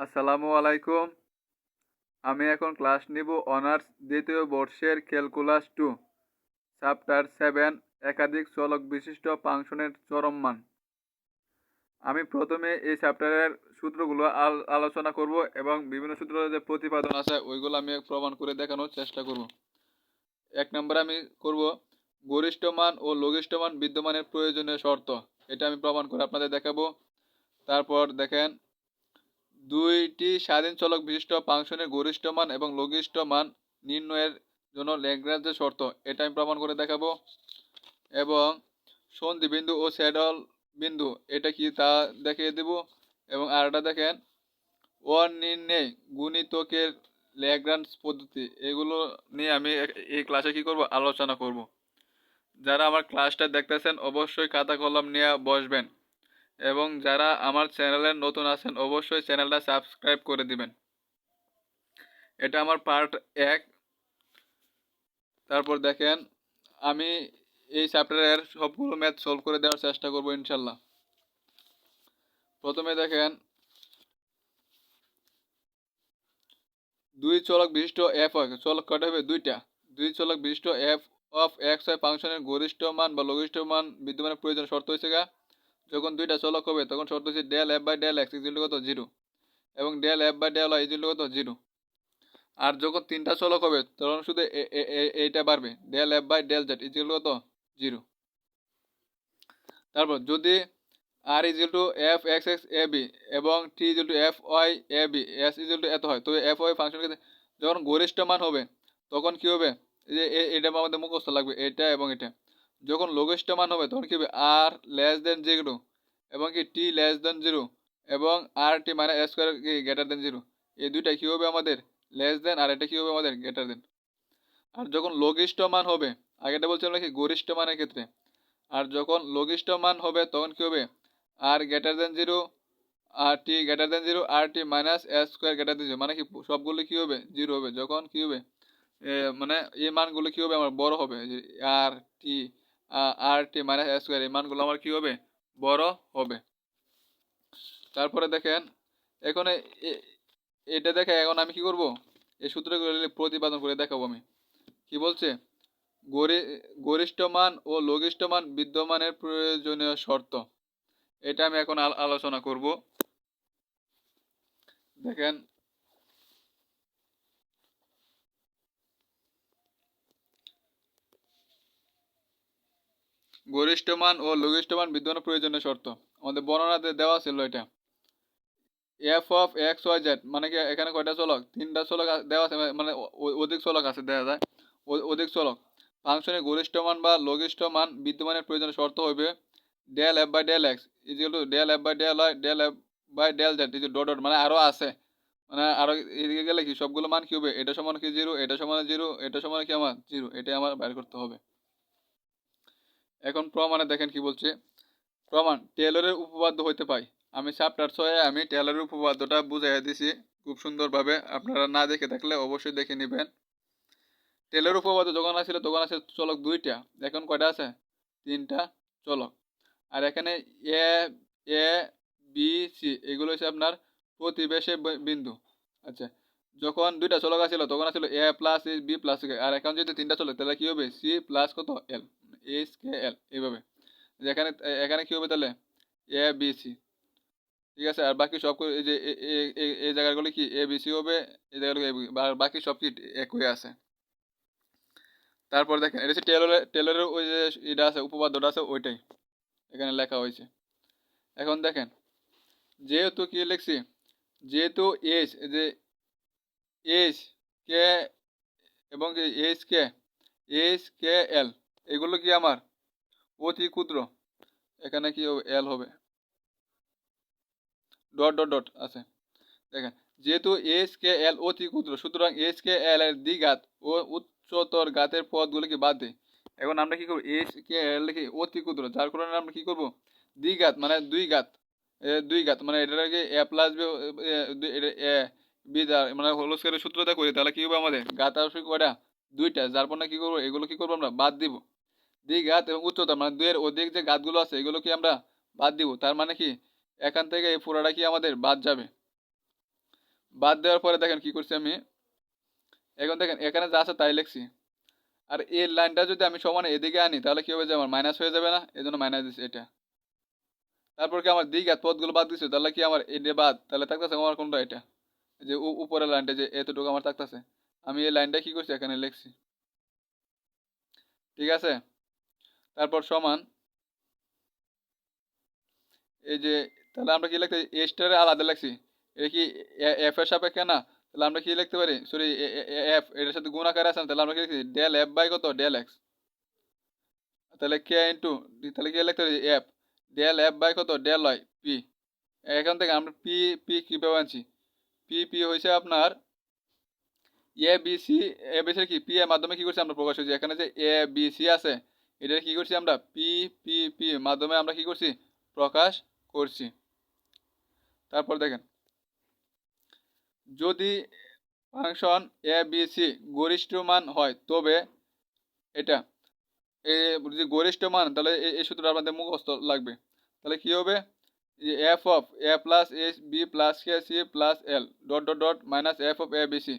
আসসালামু আলাইকুম। আমি এখন ক্লাস নিব অনার্স দ্বিতীয় বর্ষের ক্যালকুলাস টু। চ্যাপ্টার সেভেন, একাধিক চলক বিশিষ্ট ফাংশনের চরম মান আমি প্রথমে এই চ্যাপ্টারের সূত্রগুলো আল- আলোচনা করব এবং বিভিন্ন সূত্রের যে প্রতিপাদন আছে, ওইগুলো আমি প্রমাণ করে দেখানোর চেষ্টা করব। এক নম্বরে আমি করব, গরিষ্ঠ মান ও লঘিষ্ঠ মান বিদ্যমানের প্রয়োজনীয় শর্ত। এটা আমি প্রমাণ করে আপনাদের দেখাবো। তারপর দেখেন দুইটি স্বাধীন চলক বিশিষ্ট ফাংশনের গরিষ্ঠ মান এবং লঘিষ্ঠ মান নির্ণয়ের জন্য ল্যাগ্রাঞ্জের শর্ত। এটা আমি প্রমাণ করে দেখাবো। এবং সন্ধি বিন্দু ও স্যাডল বিন্দু, এটা কি তা দেখিয়ে দেব? এবং আরেকটা দেখেন অনির্ণয় গুণিতকের ল্যাগ্রাঞ্জ পদ্ধতি, এগুলো নিয়ে আমি এই ক্লাসে কি করব? আলোচনা করব। যারা আমার ক্লাসটা দেখতেছেন, অবশ্যই খাতা কলম নিয়ে বসবেন। এবং যারা আমার চ্যানেলে নতুন আছেন, অবশ্যই চ্যানেলটা সাবস্ক্রাইব করে দিবেন। এটা আমার পার্ট এক। তারপর দেখেন, আমি এই চ্যাপ্টারের সবগুলো ম্যাথ সলভ করে দেওয়ার চেষ্টা করব ইনশাল্লাহ। প্রথমে দেখেন, দুই চলক বিশিষ্ট এফ চলক কটা হবে? দুইটা। দুই চলক বিশিষ্ট এফ অফ এক্স ফাংশনের গরিষ্ঠ মান বা লঘিষ্ঠ মান বিদ্যমানের প্রয়োজন শর্ত হয়েছে গা যখন দুইটা চলক হবে, তখন শর্ত হচ্ছে del F by del X equal কত? জিরো এবং del F by del Y equal কত? জিরো আর যখন তিনটা চলক হবে, তখন শুধু এইটা বাড়বে। Del F by del Z equal কত? জিরো তারপর যদি R equal to F X X A B এবং T equal to F Y A B S equal to এত হয় তবে এফ ওয়াই ফাংশন যখন গরিষ্ঠ মান হবে, তখন কি হবে? যে এটা আমাদের মুখস্থ লাগবে, এটা এবং এটা। যখন লঘিষ্ঠ মান হবে, তখন কি হবে? আর লেস দেন জিরো এবং কি টি লেস দেন জিরো এবং আর টি মানে স্কোয়ার কি গ্রেটার দেন জিরো এই দুইটা কি হবে আমাদের? লেস দেন আর এটা কি হবে আমাদের? গ্রেটার দেন আর যখন লঘিষ্ঠ মান হবে আগেটা বলছিলাম কি গরিষ্ঠ মানের ক্ষেত্রে? আর যখন লঘিষ্ঠ মান হবে, তখন কি হবে? R greater than zero R T greater than zero R T minus S square greater than zero মানে কি সবগুলো কি হবে? জিরো হবে। যখন কি হবে? মানে এই মানগুলো কি হবে? আমার বড় হবে। R T R T minus S square এই মানগুলো আমার কী হবে? বড় হবে। তারপরে দেখেন, এখন এ- এ- এটা দেখে এখন আমি কি করব? এই সূত্রগুলো প্রতিপাদন করে দেখাবো আমি। কি বলছে? গরি- গরিষ্ঠ মান ও লঘিষ্ঠ মান বিদ্যমানের প্রয়োজনীয় শর্ত। এটা আমি এখন আল- আলোচনা করব। দেখেন গরিষ্ঠ মান ও লঘিষ্ঠ মান বিদ্যমানের প্রয়োজনীয় শর্ত। আমাদের বর্ণনাতে দেওয়া ছিল এটা। F of X Y Z মানে কি এখানে কয়টা চলক? তিনটা চলক দেওয়া আছে মানে অ- অধিক চলক আছে, দেখা যায়। অধিক চলক। ফাংশনের গরিষ্ঠ মান বা লঘিষ্ঠ মান বিদ্যমানের প্রয়োজনীয় শর্ত হবে del F by del X equal to del F by del Y del F by del Z is dot dot মানে আরও আছে। মানে আরও এদিকে গেলে কি সবগুলো মান কী হবে? এটা সমান কি জিরো এটা সমান জিরো এটা সমান কি আমার জিরো এটাই আমার বাইর করতে হবে। এখন প্রমাণে দেখেন কি বলছে। প্রমাণ, টেলরের উপপাদ্য হইতে পাই। আমি চ্যাপ্টার ছয়ে আমি টেলরের উপপাদ্যটা বুঝাইয়া দিছি। খুব সুন্দরভাবে আপনারা না দেখে থাকলে অবশ্যই দেখে নেবেন। টেলের উপপাদ্য যখন আসছিল তখন আছে চলক দুইটা। এখন কয়টা আছে? তিনটা চলক। আর এখানে এ এ বি সি এগুলো হচ্ছে আপনার প্রতিবেশে বিন্দু। আচ্ছা যখন দুইটা চলক আছিল তখন আছিল এ প্লাস বি প্লাস আর এখন যদি তিনটা চলক তাহলে কি হবে? সি প্লাস কত? এল এইচ কে এল এইভাবে। এখানে এখানে কি হবে তাহলে? এ বি সি ঠিক আছে? আর বাকি সব এই যে এই জায়গাগুলো কি? এ বি সি হবে, এই জায়গাগুলো বাকি সব কি একই আছে? তারপর দেখেন, এটা হচ্ছে টেলরের টেলরের ওই যে এটা আছে, উপপাদ্যটা আছে, ওইটাই। এখানে লেখা হয়েছে। এখন দেখেন, যেহেতু কি লিখছি? যেহেতু এইচ যে এইচ কে এবং এইচ কে এইচ কে এল এগুলো কি আমার? অতি ক্ষুদ্র। এখানে কি হবে? এল হবে। ডট ডট ডট আছে। দেখেন যেহেতু এইচ কে এল অতি ক্ষুদ্র সুতরাং এইচ কে এল এর দ্বিঘাত ও উচ্চতর ঘাতের পদগুলিকে বাদ দিই এখন আমরা কি করব? এইচ কে এল লিখি অতি ক্ষুদ্র যার কারণে আমরা কি করব? দ্বিঘাত মানে দুই এ দুই ঘাত মানে এটাকে এ প্লাস এ, এটা বি মানে হোল সূত্রটা করি তাহলে কি হবে আমাদের? ঘাত আসবে কয়টা? দুইটা যার পর কি করব? এগুলো কি করব আমরা? বাদ দিব। দ্বিঘাত এবং উচ্চতা মানে দুইয়ের অধিক যে ঘাতগুলো আছে এগুলো কি আমরা বাদ দিব। তার মানে কি? এখান থেকে এই পুরাটা কি আমাদের বাদ যাবে? বাদ দেওয়ার পরে দেখেন কি করছি আমি। এখন দেখেন, এখানে যা আছে তাই লিখছি। আর এই লাইনটা যদি আমি সমান এদিকে আনি, তাহলে কি হবে যে আমার মাইনাস হয়ে যাবে না? এই জন্য মাইনাস দিচ্ছি এটা। তারপর কি আমার দিক আর পদগুলো বাদ দিচ্ছে তাহলে কি আমার এটা বাদ? তাহলে থাকতেছে আমার কোনটা এটা? যে উপরের লাইনটা যে এতটুকু আমার থাকতেছে। আমি এই লাইনটা কি করছি? এখানে লিখছি। ঠিক আছে? তারপর সমান এই যে, তাহলে আমরা কি লিখতে এ স্টারে আলাদা লিখছি। এটা কি এফ এর সাপেক্ষে না? তাহলে আমরা কি লিখতে পারি? সরি এফ এটার সাথে গুণ আকারে আছে তাহলে আমরা কি লিখছি ডেল এফ বাই কত? ডেল এক্স তাহলে কে ইন্টু তাহলে কি লিখতে পারি? এফ ডেল এফ বাই কত? ডেল ওয়াই পি এখান থেকে আমরা পি পি কীভাবে আনছি? পি পি হয়েছে আপনার A B C A B C কি? পি এর মাধ্যমে কি করছি আমরা প্রকাশ করছি? এখানে যে এ বি সি আছে এটা কি করছি আমরা? পি পি পি মাধ্যমে আমরা কি করছি? প্রকাশ করছি। তারপর দেখেন। যদি ফাংশন এ বি সি গরিষ্ঠ মান হয়, তবে এটা, এ, যদি গরিষ্ঠ মান, তাহলে এই- সূত্রটা আপনাদের মুখস্থ লাগবে। তাহলে কি হবে? যে F of A plus S B plus K C plus L dot dot dot minus F of A B C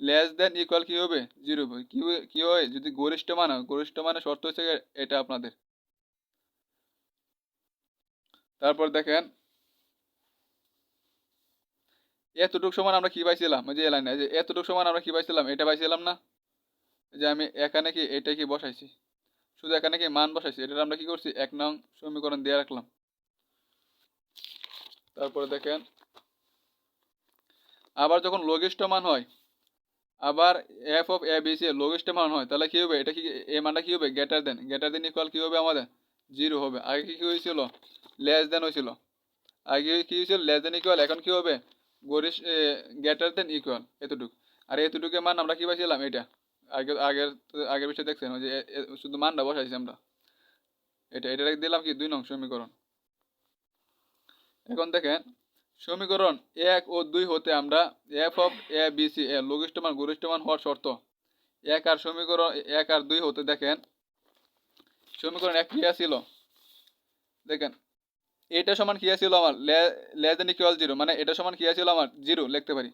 less than equal কি হবে? জিরো হবে। কি হয়? যদি গরিষ্ঠ মান হয়, গরিষ্ঠ মানে শর্ত হচ্ছে এটা আপনাদের। তারপর দেখেন, এতটুক সমান আমরা কি পাইছিলাম? যে লাইনে যে এতটুক সমান আমরা কি পাইছিলাম? এটা পাইছিলাম না। যে আমি এখানে কি, এটা কি বসাইছি? শুধু এখানে কি মান বসাইছি? এটা আমরা কি করছি? এক নং সমীকরণ দিয়ে রাখলাম। তারপরে দেখেন, আবার যখন লঘিষ্ঠ মান হয় আবার F of A B C লঘিষ্ঠ মান হয়, তাহলে কি হবে? এটা কি এ মানটা কি হবে? Greater than greater than equal কি হবে আমাদের? জিরো হবে। আগে কি হয়েছিল? লেস দেন হয়েছিল। আগে কি হয়েছিল? লেস দেন ইকুয়াল এখন কি হবে? গরিষ্ঠ গ্রেটার দেন ইকুয়াল এতটুকু। আর এতটুকুর মান আমরা কি পাইছিলাম? এটা। আগে, আগের আগের বিষয়ে দেখছেন যে শুধু মানটা বসাইছি আমরা। এটা এটা দিলাম কি? দুই নং সমীকরণ। এখন দেখেন সমীকরণ এক ও দুই হতে আমরা F of A B C মান গরিষ্ঠ মান হওয়ার শর্ত। এক আর সমীকরণ, এক আর দুই হতে দেখেন, সমীকরণ এক ক্রিয়া ছিল দেখেন, এটা সমান কি ছিল আমার? লেস দেন ইকুয়াল জিরো মানে এটা সমান কি ছিল আমার? জিরো লিখতে পারি।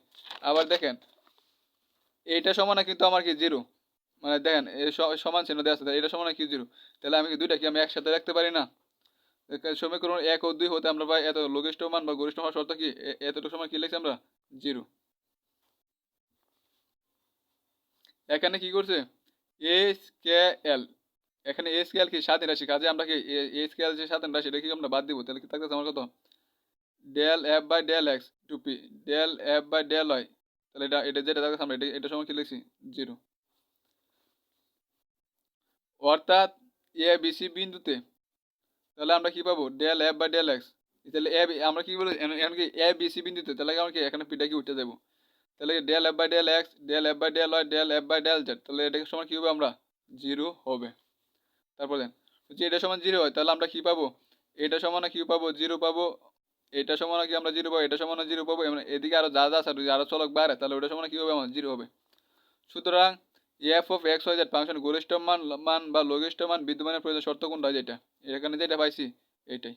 আবার দেখেন এইটা সমান কিন্তু আমার কি জিরো মানে দেখেন সমান চিহ্ন দেওয়া আছে এটা সমান কি জিরো তাহলে আমি কি দুইটা কি আমি একসাথে রাখতে পারি না? সমীকরণ এক ও দুই হতে আমরা পাই এত লঘিষ্ঠ মান বা গরিষ্ঠ মান শর্ত কি? এতটুকু সময় কি লিখছি আমরা? জিরো। এখানে কি করছে? এ কে এল। এখানে এ স্কেল কি? স্বাধীন রাশি। কাজে আমরা কি এ স্কেল যে স্বাধীন রাশি, এটা কি আমরা বাদ দিব? তাহলে কি থাকতেছে আমার কত del F by del X to P. Del F by del Y. তাহলে এটা এটা যেটা থাকতেছে আমরা, এটা এটা সময় কি লিখছি? জিরো। অর্থাৎ এ বি সি বিন্দুতে তাহলে আমরা কি পাবো? Del F by del X তাহলে এ আমরা কি বলি এখন কি এ বি সি বিন্দুতে তাহলে আমরা কি এখানে পিটা কি উঠে যাব তাহলে del F by del X del F by del Y del F by del Z তাহলে এটাকে সমান কি হবে আমরা? জিরো হবে। তারপর দেন, যদি এটা সমান জিরো হয়, তাহলে আমরা কি পাবো? এটা সমান কি পাবো? জিরো পাবো। এটা সমান কি আমরা জিরো পাবো? এটা সমান জিরো পাবো। এদিকে আরও যা যা আছে, আরও চলক বাড়ে, তাহলে ওটা সমান কি হবে? আমার জিরো হবে। সুতরাং F of X Y Z function গরিষ্ঠ মান মান বা লঘিষ্ঠ মান বিদ্যমানের প্রয়োজন, শর্ত কোনটা? যেটা এখানে যেটা পাইছি, এইটাই।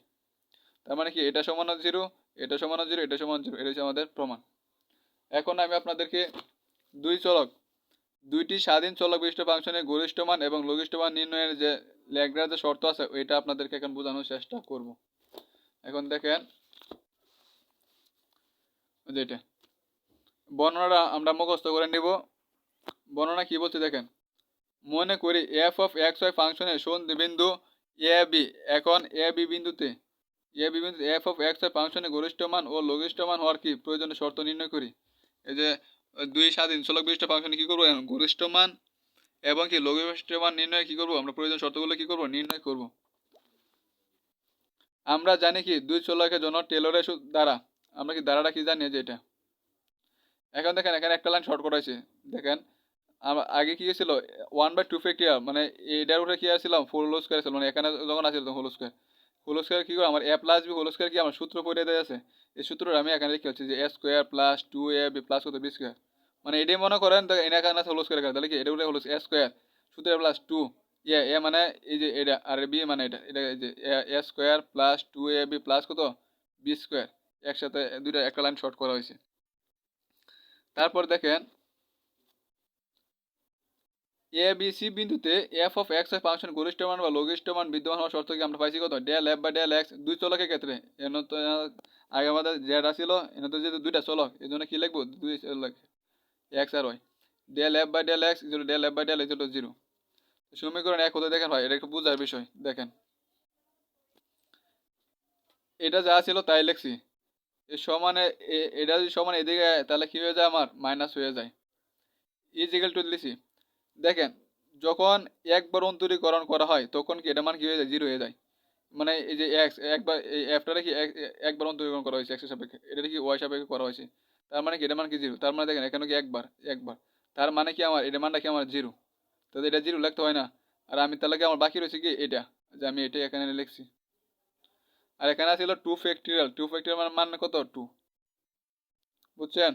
তার মানে কি? এটা সমান জিরো এটা সমান জিরো এটা সমান জিরো এটা হচ্ছে আমাদের প্রমাণ। এখন আমি আপনাদেরকে দুই চলক, দুইটি স্বাধীন চলক বিশিষ্ট ফাংশনের গরিষ্ঠ মান এবং লঘিষ্ঠ মান নির্ণয়ের যে ল্যাগ্রার যে শর্ত আছে, ওইটা আপনাদেরকে এখন বোঝানোর চেষ্টা করব। এখন দেখেন যেটা বর্ণনাটা আমরা মুখস্থ করে নিব। বর্ণনা কি বলছে দেখেন? মনে করি এফ অফ এক্স ওয়াই ফাংশনের সন্ধি বিন্দু এ বি এখন এ বি বিন্দুতে। এ বি বিন্দুতে এফ অফ এক্স ওয়াই ফাংশনের গরিষ্ঠ মান ও লঘিষ্ঠ মান হওয়ার কি প্রয়োজনীয় শর্ত নির্ণয় করি? এই যে, দুই স্বাধীন চলক বিশিষ্ট ফাংশনে কি করব? গরিষ্ঠ মান এবং কি লঘিষ্ঠ মান নির্ণয় কি করব? আমরা প্রয়োজন শর্তগুলো কি করব? নির্ণয় করব। আমরা জানি কি দুই চলকের জন্য টেলরের দ্বারা। আমরা কি দ্বারাটা কি জানি? যে এটা। এখন দেখেন, এখানে একটা লাইন শর্ট করাইছে দেখেন আগে কি ছিল ওয়ান বাই টু ফ্যাক্টরিয়াল মানে এটার উপরে কি আসছিলাম ফোর হোল স্কোয়ার ছিল মানে এখানে যখন আসছিল তখন হোল স্কোয়ার হোল স্কোয়ার কি করে আমার A plus B whole square কি? আমার সূত্র পড়ে দেওয়া আছে। এই সূত্রটা আমি এখানে লিখে হচ্ছে যে A square plus two A B plus কত? বি স্কোয়ার মানে এটাই মনে করেন, তো এনে এখানে হোল স্কোয়ার তাহলে কি? এটা হলো হলো এ স্কোয়ার সূত্র প্লাস টু এ এ মানে এই যে এটা, আর বি মানে এটা। এটা এই যে A square plus two A B plus কত? বি স্কোয়ার একসাথে দুইটা, একটা লাইন শর্ট করা হয়েছে। তারপর দেখেন এ বি সি বিন্দুতে এফ অফ এক্স ফাংশন গরিষ্ঠ মান বা লঘিষ্ঠ মান বিদ্যমান হওয়ার শর্ত কি? আমরা পাইছি কত? ডেল এফ বা ডেল এক্স দুই চলকের ক্ষেত্রে। এন তো আগে আমাদের জেড আসছিল এন তো যেহেতু দুইটা চলক এই জন্য কি লিখব? দুই চলক X R Y del F by del X equal del F by del equal zero সমীকরণ এক হতে দেখেন ভাই, এটা একটু বোঝার বিষয়, দেখেন। এটা যা ছিল তাই লিখছি। এ সমানে এটা যদি সমান এদিকে তাহলে কি হয়ে যায় আমার? মাইনাস হয়ে যায়। ইজিক্যাল টু লিখছি। দেখেন, যখন একবার অন্তরীকরণ করা হয়, তখন কি এটা মান কি হয়ে যায়? জিরো হয়ে যায়। মানে এই যে এক্স একবার এই এফটারে কি এক- একবার অন্তরীকরণ করা হয়েছে এক্সের সাপেক্ষে। এটা কি ওয়াই সাপেক্ষে করা হয়েছে। তার মানে কি? এটা মান কি জিরো? তার মানে দেখেন, এখানে কি একবার? একবার। তার মানে কি আমার? এটা মানটা কি আমার? জিরো। তাহলে এটা জিরো লিখতে হয় না। আর আমি তাহলে কি আমার বাকি রয়েছে কি? এটা। যে আমি এটা এখানে লিখছি। আর এখানে ছিল টু ফ্যাক্টরিয়াল টু ফ্যাক্টরিয়াল মানে মান কত? টু বুঝছেন?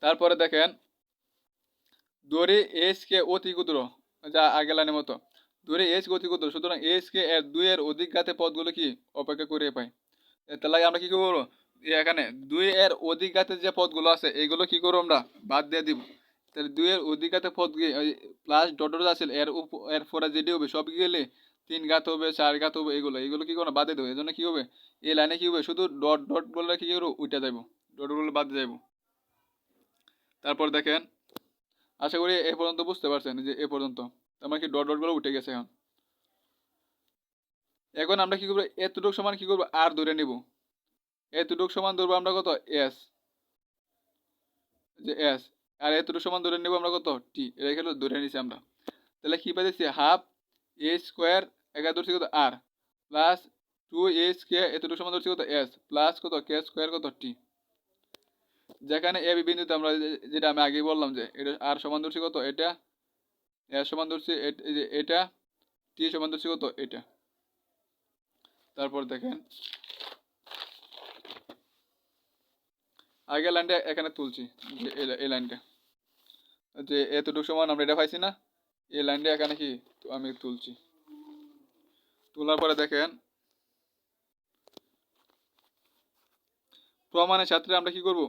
তারপরে দেখেন দড়ি এস কে অতি ক্ষুদ্র, যা আগে লাইনের মতো দড়ি এস অতি ক্ষুদ্র, সুতরাং এস কে এর দুইয়ের অধিক ঘাতে পদগুলো কি? অপেক্ষা করে পাই। তাহলে আমরা কি করব? এখানে দুই এর অধিক ঘাতে যে পদগুলো আছে, এগুলো কি করব আমরা? বাদ দিয়ে দিব। তাহলে দুইয়ের অধিক ঘাতে পদ প্লাস ডট আছে, এর এর পরে যেটি হবে, সব গেলে তিন ঘাত হবে, চার ঘাত হবে, এগুলো এগুলো কি করব? বাদে দেবো। এই জন্য কি হবে? এই লাইনে কি হবে? শুধু ডট ডট বললে কি করব? উঠে যাব ডট বলে বাদ যাইব। তারপর দেখেন আশা করি এ পর্যন্ত বুঝতে পারছেন যে এ পর্যন্ত আমার কি ডট ডটগুলো উঠে গেছে এখন। এখন আমরা কি করব? এতটুক সমান কি করব? আর ধরে নিব। এতটুক সমান ধরবো আমরা কত? এস যে এস আর এতটুক সমান ধরে নিব আমরা কত? টি এটা খেলে ধরে নিছি আমরা। তাহলে কি পাইতেছি? হাফ এ স্কোয়ার একা ধরছি কত? আর প্লাস টু এস কে এতটুকু সমান ধরছি কত? এস প্লাস কত? কে স্কোয়ার কত? টি যেখানে এ বিন্দুতে আমরা যেটা আমি আগেই বললাম যে, এটা আর সমান ধরছি কত? এটা এর সমান এট- টি সমান কত? এটা। তারপর দেখেন, আগের লাইনটা এখানে তুলছি, যে এই লাইনটা। যে এতটুকু সমান আমরা এটা পাইছি না, এই লাইনটা এখানে কি? আমি তুলছি। তোলার পরে দেখেন প্রমাণের সাথে আমরা কি করব?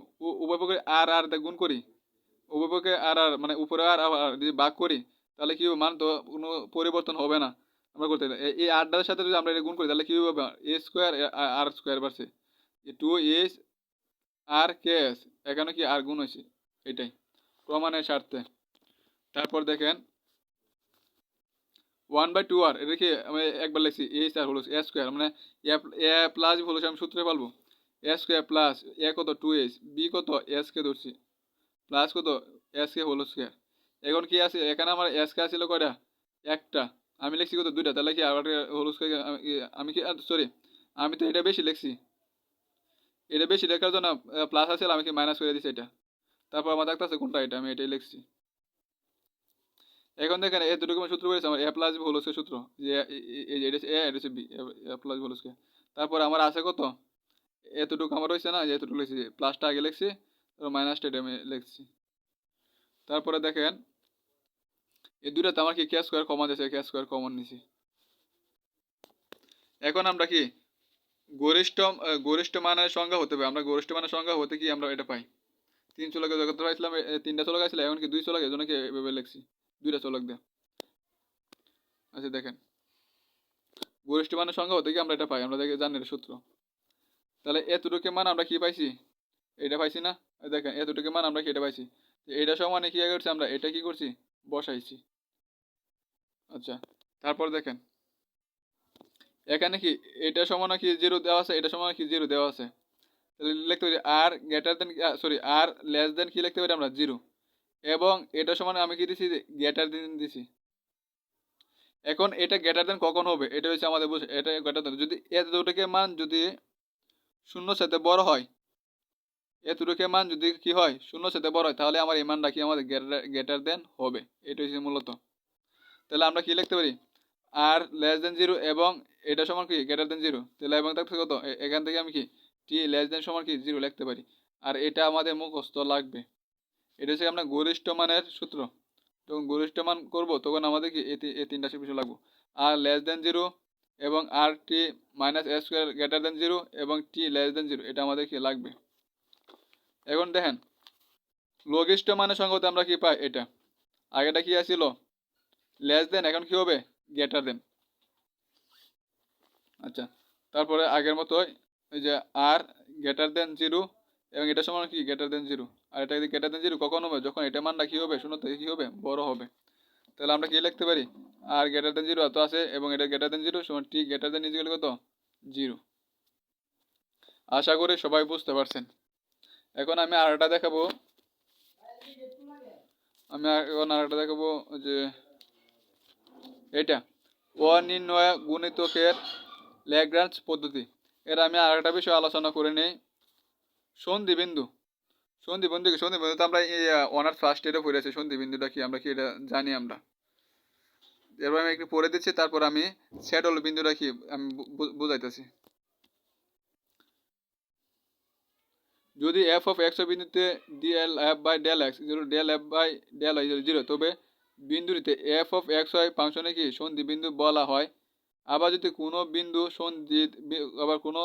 উভয় পক্ষে আর আর গুণ করি। উভয় পক্ষে আর আর মানে উপরে আর আর আর যদি ভাগ করি, তাহলে কি হবে? মান তো কোনো পরিবর্তন হবে না। আমরা করতে এই আটটার সাথে যদি আমরা এটা গুণ করি, তাহলে কি হবে? এ স্কোয়ার আর স্কোয়ার বাড়ছে। টু এস, আর কে এস, এখানে কি আর গুণ হয়েছে? এটাই, প্রমাণের স্বার্থে। তারপর দেখেন ওয়ান বাই টু আর এটা কি আমি একবার লিখছি? এ স্টার হলো এ স্কোয়ার মানে এ প্লাস হলো আমি সূত্রে পালবো? এ স্কোয়ার প্লাস এ কত টু এস বি কত এস কে ধরছি প্লাস কত এস কে হোল স্কোয়ার এখন কি আছে? এখানে আমার এস কে আসছিল কয়টা? একটা। আমি লিখছি কত? দুইটা। তাহলে কি আবার হোল স্কোয়ার আমি কি সরি আমি তো এটা বেশি লিখছি। এটা বেশি লেখার জন্য প্লাস আছে, আমি কি মাইনাস করে দিছি এটা? তারপর আমার দেখতে আছে কোনটা এটা, আমি এটাই লিখছি। এখন দেখেন এ দুটো সূত্র করেছে আমার A plus B whole square সূত্র। যে এটা এ এটা হচ্ছে B A plus whole square তারপর আমার আছে কত? এতটুকু আমার রয়েছে না যে এতটুকু লিখছি প্লাসটা আগে লিখছি, তারপর মাইনাসটা এটা আমি লিখছি। তারপরে দেখেন, এই দুটাতে আমার কি কে স্কোয়ার কমন দিয়েছে কে স্কোয়ার কমন নিছি। এখন আমরা কি গরিষ্ঠ গরিষ্ঠ মানের সংখ্যা হতে হবে আমরা গরিষ্ঠ মানের সংখ্যা হতে কি আমরা এটা পাই? তিন চলকে যত পাইছিলাম তিনটা চলক আসলে এখন কি দুই চলক, এই জন্য কি এভাবে লিখছি। দুইটা চলক দিয়ে। আচ্ছা দেখেন। গরিষ্ঠ মানের সংখ্যা হতে কি আমরা এটা পাই? আমরা দেখে জানি এটা সূত্র। তাহলে এতটুকু মান আমরা কি পাইছি? এটা পাইছি না? দেখেন এতটুকু মান আমরা কি এটা পাইছি? এটা সমানে কি করছি আমরা? এটা কি করছি? বসাইছি। আচ্ছা তারপর দেখেন। এখানে কি এটা সমান কি জিরো দেওয়া আছে? এটা সমান কি জিরো দেওয়া আছে? তাহলে লিখতে পারি R greater than sorry R less than কি লিখতে পারি আমরা? জিরো এবং এটা সমান আমি কি দিছি? গ্রেটার দেন দিছি। এখন এটা গ্রেটার দেন কখন হবে? এটা হচ্ছে আমাদের বুঝ এটা গ্রেটার দেন যদি এত দুটোকে মান যদি শূন্য সাথে বড় হয়। এতটুকু মান যদি কি হয় শূন্য সাথে বড় হয়, তাহলে আমার এই মানটা কি আমাদের গ্রেটার দেন হবে। এটা হচ্ছে মূলত। তাহলে আমরা কি লিখতে পারি? আর লেস দেন জিরো এবং এটা সমান কি? গ্রেটার দেন জিরো তাহলে এবং থাকতে কত? এখান থেকে আমি কি? টি লেস দেন সমান কি? জিরো লিখতে পারি। আর এটা আমাদের মুখস্থ লাগবে। এটা হচ্ছে আমরা গরিষ্ঠ মানের সূত্র। যখন গরিষ্ঠ মান করব, তখন আমাদের কি এই তিনটা বিষয় লাগবে। আর লেস দেন জিরো এবং R T minus S square greater than zero এবং টি লেস দেন জিরো, এটা আমাদের কি লাগবে? এখন দেখেন, লঘিষ্ঠ মানের হতে আমরা কি পাই? এটা। আগেটা কি আসছিল লেস দেন, এখন কি হবে? Greater than. আচ্ছা তারপরে আগের মতোই ওই যে আর গ্রেটার দেন জিরো এবং এটা সমান কি? Greater than zero. আর এটা যদি গ্রেটার দেন জিরো, কখন হবে? যখন এটা মানটা কি হবে? শূন্য থেকে কি হবে? বড় হবে। তাহলে আমরা কি লিখতে পারি? আর গ্রেটার দেন জিরো এত আছে এবং এটা গ্রেটার দেন জিরো সমান টি গ্রেটার দেন ইজিক্যাল কত? জিরো আশা করি সবাই বুঝতে পারছেন। এখন আমি আরেকটা দেখাবো। আমি এখন আর- একটা দেখাবো যে এটা। অনির্ণয় গুণিতকের ল্যাগ্রাঞ্জ পদ্ধতি। এর আমি আরেকটা বিষয় আলোচনা করে নিই। সন্ধি বিন্দু সন্ধি বিন্দু কি সন্ধি বিন্দু তো আমরা অনার্স ফার্স্ট ইয়ারে পড়েছি। সন্ধি বিন্দুটা কি? আমরা কি এটা জানি আমরা? এরপর আমি একটু পরে দিচ্ছি, তারপর আমি স্যাডল বিন্দুটা কি আমি বুঝাইতেছি। যদি এফ অফ এক্স বিন্দুতে del F by del X del F by del Y zero তবে বিন্দুটিতে এফ অফ এক্স ওয়াই ফাংশনে কি সন্ধি বিন্দু বলা হয়? আবার যদি কোনো বিন্দু সন্ধি, আবার কোনো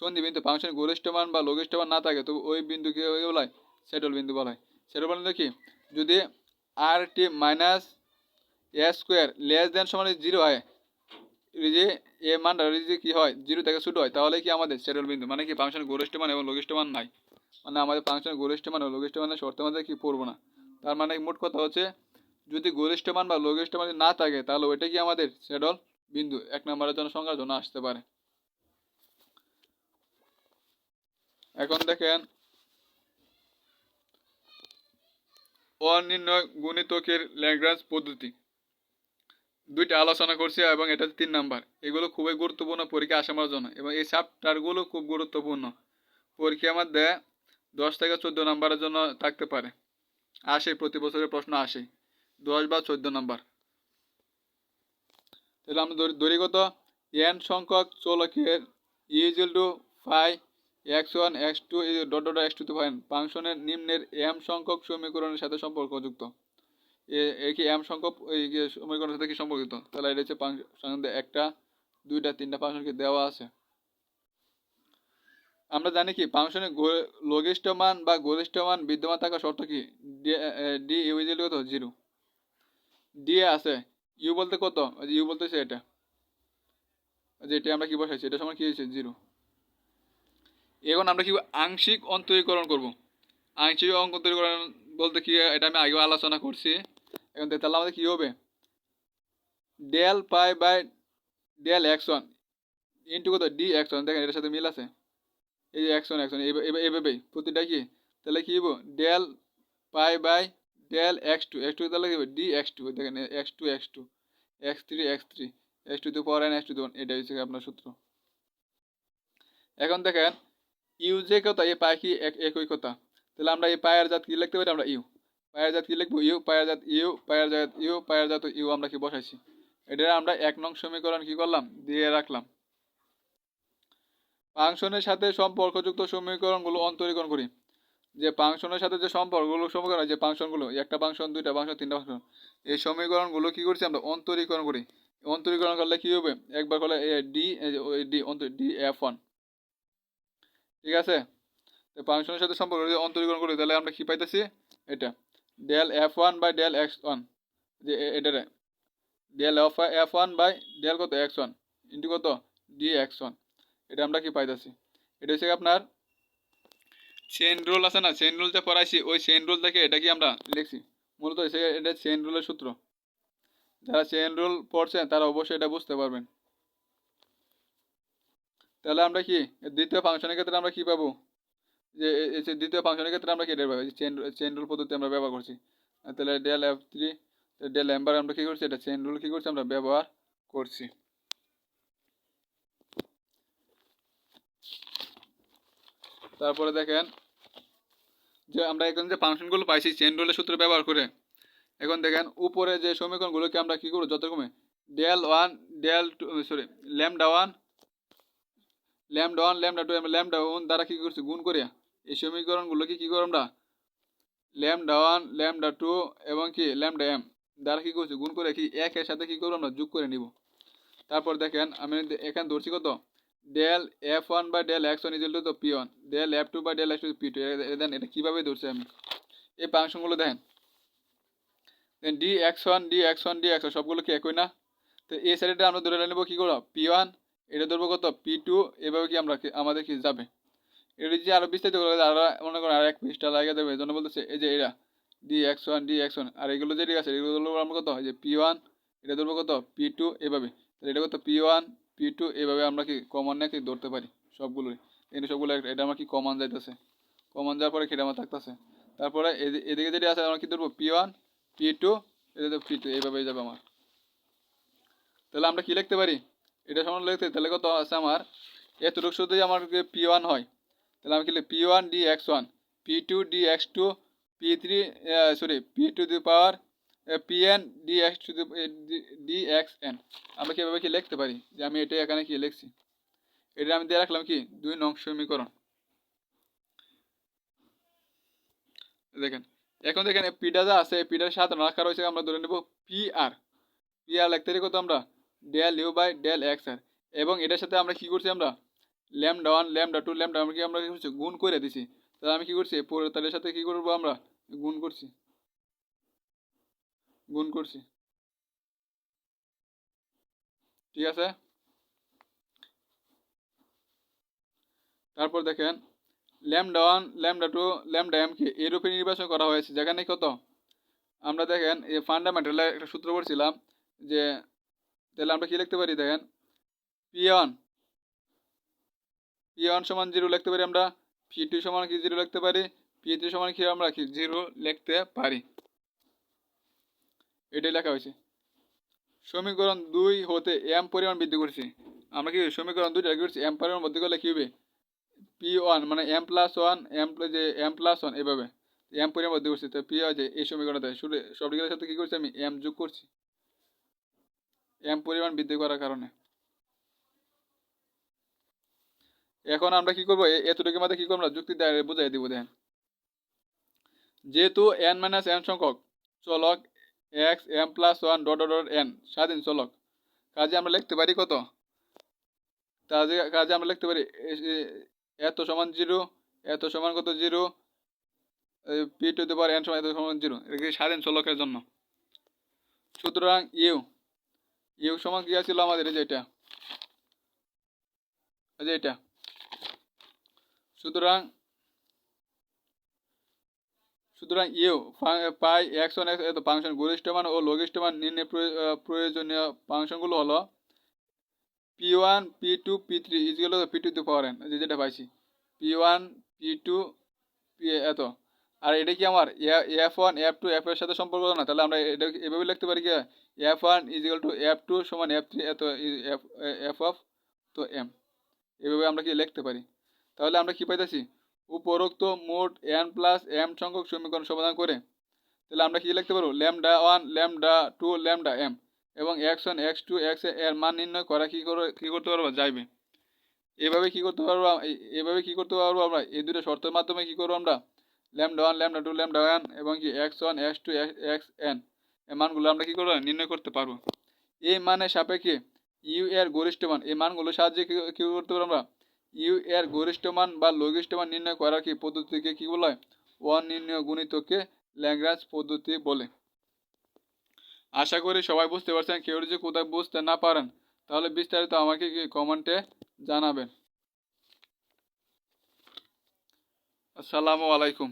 সন্ধি বিন্দু ফাংশনের গরিষ্ঠ মান বা লঘিষ্ঠ মান না থাকে, তবে ওই বিন্দুকে বলা? হয় সেটল বিন্দু বলা হয়। সেটল বিন্দু কি? যদি R T minus A square less than সমান জিরো হয়। যে এ মানটা যদি কি হয় জিরো থেকে ছোটো হয়, তাহলে কি আমাদের সেটল বিন্দু মানে কি ফাংশনের গরিষ্ঠ মান এবং লঘিষ্ঠ মান নাই? মানে আমাদের ফাংশনের গরিষ্ঠ মান ও লঘিষ্ঠ মানের শর্তের মধ্যে কি পড়ব না। তার মানে মোট কথা হচ্ছে, যদি গরিষ্ঠ মান বা লঘিষ্ঠ মান না থাকে, তাহলে ওইটা কি আমাদের সেটল বিন্দু? এক নম্বরের জন্য সংখ্যার জন্য আসতে পারে। এখন দেখেন, অনির্ণয় গুণিতকের ল্যাগ্রাঞ্জ পদ্ধতি। দুইটা আলোচনা করছি এবং এটা তিন নাম্বার। এগুলো খুবই গুরুত্বপূর্ণ পরীক্ষা আসামার জন্য এবং এই চ্যাপ্টারগুলো খুব গুরুত্বপূর্ণ। পরীক্ষার মধ্যে দশ থেকে চোদ্দ নাম্বারের জন্য থাকতে পারে। আসে, প্রতি বছরের প্রশ্ন আসে। দশ বা চোদ্দ নাম্বার। তাহলে আমরা ধরি এন সংখ্যক চলকের equal to phi X one X two dot dot X two fine ফাংশনের নিম্নের এম সংখ্যক সমীকরণের সাথে সম্পর্কযুক্ত। কি এম সংখ্যক সমীকরণের সাথে কি সম্পর্কিত? তাহলে এটা হচ্ছে ফাংশন একটা, দুইটা, তিনটা ফাংশনকে দেওয়া আছে। আমরা জানি কি ফাংশনের লঘিষ্ঠ মান বা গরিষ্ঠ মান বিদ্যমান থাকা শর্ত কি? ডি ইউ ইজিল কত জিরো ডি আছে ইউ বলতে কত? ইউ বলতেছে এটা। যে এটা আমরা কি বসাইছি? এটা সময় কি হয়েছে? জিরো এখন আমরা কি আংশিক অন্তরীকরণ করব? আংশিক অন্তরীকরণ বলতে কি, এটা আমি আগেও আলোচনা করছি। এখন তাহলে আমাদের কি হবে del phi by del one into কত ডি ওয়ান দেখেন এটার সাথে মিল আছে এই যে এক্স ওয়ান এভাবেই প্রতিটা কি তাহলে কি হব del phi by del X two X two তাহলে কি ডি এক্স টু দেখেন X two X two X three X three X two two power N X two one এটা হচ্ছে আপনার সূত্র এখন দেখেন ইউ যে কথা এই পায় কি এক একই কথা তাহলে আমরা এই পায়ের জাত কি লিখতে পারি আমরা ইউ পায়ের জাত কি লিখব? ইউ পায়ের জাত ইউ পায়ের জাত ইউ পায়ের জাত ইউ, আমরা কি বসাইছি? এটা আমরা এক নং সমীকরণ কি করলাম? দিয়ে রাখলাম। ফাংশনের সাথে সম্পর্কযুক্ত সমীকরণগুলো অন্তরীকরণ করি। যে ফাংশনের সাথে যে সম্পর্কগুলো, সমীকরণ, যে ফাংশনগুলো, একটা ফাংশন, দুইটা ফাংশন, তিনটা ফাংশন, এই সমীকরণগুলো কি করছি আমরা? অন্তরীকরণ করি। অন্তরীকরণ করলে কি হবে? একবার করলে ডি ডি, অন্তর, ডি, এফ ওয়ান। ঠিক আছে? ফাংশনের সাথে সম্পর্ক অন্তরীকরণ করি, তাহলে আমরা কি পাইতেছি? এটা। Del F one by del X one যে এটারে। Del F F one by del কত? এক্স ওয়ান ইন্টু কত? ডি এটা আমরা কি পাইতেছি? এটা হচ্ছে আপনার চেন রুল আছে না? চেন রুল যে পড়াইছি, ওই চেন রুল থেকে এটা কি আমরা লিখছি? মূলত এটা চেন রুলের সূত্র। যারা চেন রুল পড়ছেন তারা অবশ্যই এটা বুঝতে পারবেন। তাহলে আমরা কি? দ্বিতীয় ফাংশনের ক্ষেত্রে আমরা কি পাবো? যে দ্বিতীয় ফাংশনের ক্ষেত্রে আমরা কি এটা চেন চেন রুল পদ্ধতি আমরা ব্যবহার করছি। তাহলে ডেল এফ থ্রি ডেল এম্বার আমরা কি করছি? এটা চেন রুল কি করছি? আমরা ব্যবহার করছি। তারপরে দেখেন, যে আমরা এখন যে ফাংশনগুলো পাইছি চেন রুলের সূত্র ব্যবহার করে, এখন দেখেন উপরে যে সমীকরণগুলোকে আমরা কি করব? যতরকমে del one del two sorry lambda one lambda one lambda two lambda one দ্বারা কী করছি? গুণ করিয়া এই সমীকরণগুলোকে কী করো আমরা? ল্যামডা ওয়ান, ল্যামডা টু এবং কি, ল্যামডা এম দ্বারা কী করছি? গুণ করে কি একের সাথে কী করব আমরা? যোগ করে নিব। তারপর দেখেন, আমি এখানে ধরছি কত? ডেল এফ ওয়ান বা del X one equal to P one. Del F two বা del X two P two. Then এটা কীভাবে ধরছি আমি? এই ফাংশনগুলো দেখেন। Then D X one, D X one, D X সবগুলো কি একই না? তো এই সাইডটা আমরা ধরে নেব কী করব পি ওয়ান। এটা ধরবো কত? P two. এভাবে কি আমরা আমাদের কি যাবে? এটা যে আরও বিস্তারিত করে আরও মনে করেন আর এক পৃষ্ঠা লাগিয়ে দেবে এই জন্য বলতেছে, এই যে এরা D X one D X one আর এগুলো যেটি আছে, এগুলো ধরবো আমরা কত? যে পি ওয়ান এটা ধরবো কত? পি টু এভাবে। তাহলে এটা কত? পি ওয়ান পি টু এভাবে আমরা কি কমন নিয়ে কি ধরতে পারি? সবগুলোই। এখানে সবগুলো এটা আমার কি কমন যাইতেছে? কমন যাওয়ার পরে এটা আমার থাকতেছে। তারপরে এদি- এদিকে যেটি আছে, আমরা কি ধরবো? পি ওয়ান পি টু এটা তো পি টু এইভাবেই যাবে আমার। তাহলে আমরা কি লিখতে পারি? এটা সমান লিখতে তাহলে কত আছে আমার? এতটুকু শুধুই আমার পি ওয়ান হয়। তাহলে আমি কি লিখি P one D X one P two D X two P three sorry P two the power P N D X two D X N আমরা কীভাবে কি লিখতে পারি? যে আমি এটা এখানে কি লিখছি? এটা আমি দিয়ে রাখলাম কি? দুই নং সমীকরণ। দেখেন, এখন দেখেন পিটা যা আছে পিটার সাথে রাখা রয়েছে আমরা ধরে নেব পি আর পি আর লিখতে কত আমরা del U by del X আর এবং এটার সাথে আমরা কি করছি আমরা? Lambda one lambda two lambda আমরা কি আমরা কি করছি গুণ করে দিছি। তাহলে আমি কি করছি? তাদের সাথে কি করব আমরা? গুণ করছি। গুণ করছি। ঠিক আছে? তারপর দেখেন lambda one lambda two lambda M কে এর উপরে নির্বাচন করা হয়েছে। যেখানে কত? আমরা দেখেন, এই ফান্ডামেন্টালে একটা সূত্র পড়ছিলাম যে, তাহলে আমরা কি লিখতে পারি দেখেন? পি ওয়ান পি ওয়ান সমান জিরো লিখতে পারি আমরা পি টু সমান কি জিরো লিখতে পারি পি থ্রি সমান কি আমরা কি জিরো লিখতে পারি। এটাই লেখা হয়েছে। সমীকরণ দুই হতে এম পরিমাণ বৃদ্ধি করছি। আমরা কি সমীকরণ দুইটা করছি এম পরিমাণ বৃদ্ধি করলে কি হবে? পি ওয়ান মানে এম প্লাস ওয়ান এম যে এম প্লাস ওয়ান এভাবে। এম পরিমাণ বৃদ্ধি করছি, তো পি আছে এই সমীকরণটা। শুরু সবগুলোর সাথে কি করছি আমি? এম যোগ করছি। এম পরিমাণ বৃদ্ধি করার কারণে। এখন আমরা কি করব? এ- এতটুকুর মধ্যে কি করব? আমরা যুক্তি দ্বারা বুঝাই দিব, দেখেন। যেহেতু এন মাইনাস এন সংখ্যক, চলক X M plus one dot dot N স্বাধীন চলক। কাজে আমরা লিখতে পারি কত? কাজে কাজে আমরা লিখতে পারি এত সমান জিরো, এত সমান কত zero? P two the power N সমান এত সমান জিরো। এটা স্বাধীন চলকের জন্য? সুতরাং ইউ ইউ সমান কি ছিল আমাদের? এই যে এটা। এই যে এটা। সুতরাং সুতরাং ইউ পাই এক্স এত ফাংশন গরিষ্ঠ মান ও লঘিষ্ঠ মান নির্ণয় প্রয়োজনীয় ফাংশনগুলো হলো P one, P two, P three ইজগুলো P two the power N যেটা পাইছি। P one, P two, P এত। আর এটা কি আমার? F one, F two, F এর সাথে সম্পর্ক না? তাহলে আমরা এটা এভাবে লিখতে পারি কি? F one equal to F two সমান এফ থ্রি, এত এফ এফ অফ তো এম। এভাবে আমরা কি লিখতে পারি? তাহলে আমরা কি পাইতেছি? উপরোক্ত মোট এন প্লাস এম সংখ্যক সমীকরণ সমাধান করে, তাহলে আমরা কি লিখতে পারব? Lambda one, lambda two, lambda M এবং এক্স ওয়ান এক্স টু এক্সের মান নির্ণয় করা কি করে, কি করতে পারব? যাইবে। এভাবে কি করতে পারব এভাবে কি করতে পারব আমরা? এই দুটো শর্তের মাধ্যমে কি করব আমরা? Lambda one, lambda two, lambda one এবং কি X one X two X N এই মানগুলো আমরা কি করব নির্ণয় করতে পারব? এই মানের সাপেক্ষে ইউ এর গরিষ্ঠ মান, এই মানগুলোর সাহায্যে কি কি করতে পারব আমরা? ইউ এর গরিষ্ঠ মান বা লঘিষ্ঠ মান নির্ণয় করার কি পদ্ধতিকে কি বলা? হয় অনির্ণয় নির্ণয় গুণিতকে ল্যাঙ্গরাজ পদ্ধতি বলে। আশা করি সবাই বুঝতে পারছেন, কেউ যদি কোথায় বুঝতে না পারেন, তাহলে বিস্তারিত আমাকে কমেন্টে জানাবেন। আসসালামু আলাইকুম।